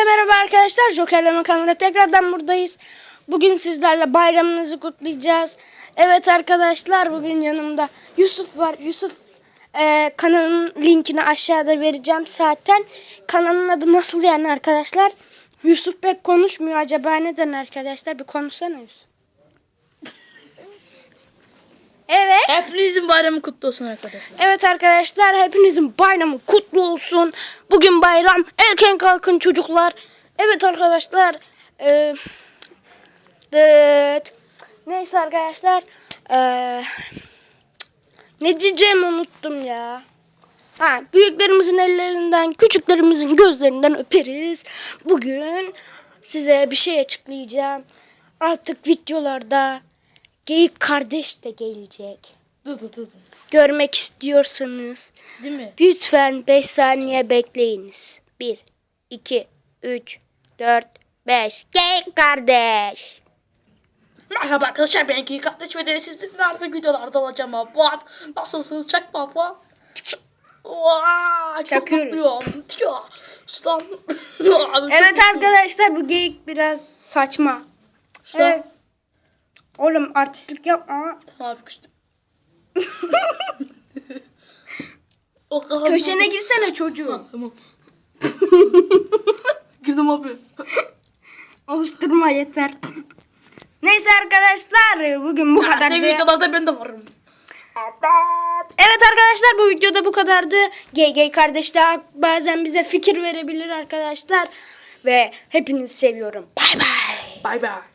Hepinize merhaba arkadaşlar. Jokerleme kanalında tekrardan buradayız. Bugün sizlerle bayramınızı kutlayacağız. Evet arkadaşlar bugün yanımda Yusuf var. Yusuf e, kanalın linkini aşağıda vereceğim zaten. Kanalın adı nasıl yani arkadaşlar? Yusuf pek konuşmuyor. Acaba neden arkadaşlar? Bir konuşsana Yusuf. Evet. Hepinizin bayramı kutlu olsun arkadaşlar. Evet arkadaşlar hepinizin bayramı kutlu olsun. Bugün bayram. Erken kalkın çocuklar. Evet arkadaşlar. E, dıt. Neyse arkadaşlar. E, ne diyeceğimi unuttum ya. Ha, büyüklerimizin ellerinden, küçüklerimizin gözlerinden öperiz. Bugün size bir şey açıklayacağım. Artık videolarda Geyik kardeş de gelecek Dı dı dı. görmek istiyorsanız Değil mi? lütfen 5 saniye bekleyiniz. 1, 2, 3, 4, 5. Geyik kardeş. Merhaba arkadaşlar ben Geyik Kardeş ve de sizinle artık videolarda olacağım abla. Nasılsınız? Vaa, çok Çakıyoruz. mutluyum. Abi, Evet çok arkadaşlar bu geyik biraz saçma. Ustam. Evet. Oğlum artistlik yapma. Abi küstüm. O kadar Köşene girsene çocuğum. Tamam. Girdim abi. Alıştırma yeter. Neyse arkadaşlar bugün bu kadar. Diğer videolarda ben de varım. Evet arkadaşlar bu videoda bu kadardı. GG kardeş de bazen bize fikir verebilir arkadaşlar. Ve hepinizi seviyorum. Bay bay. Bay bay.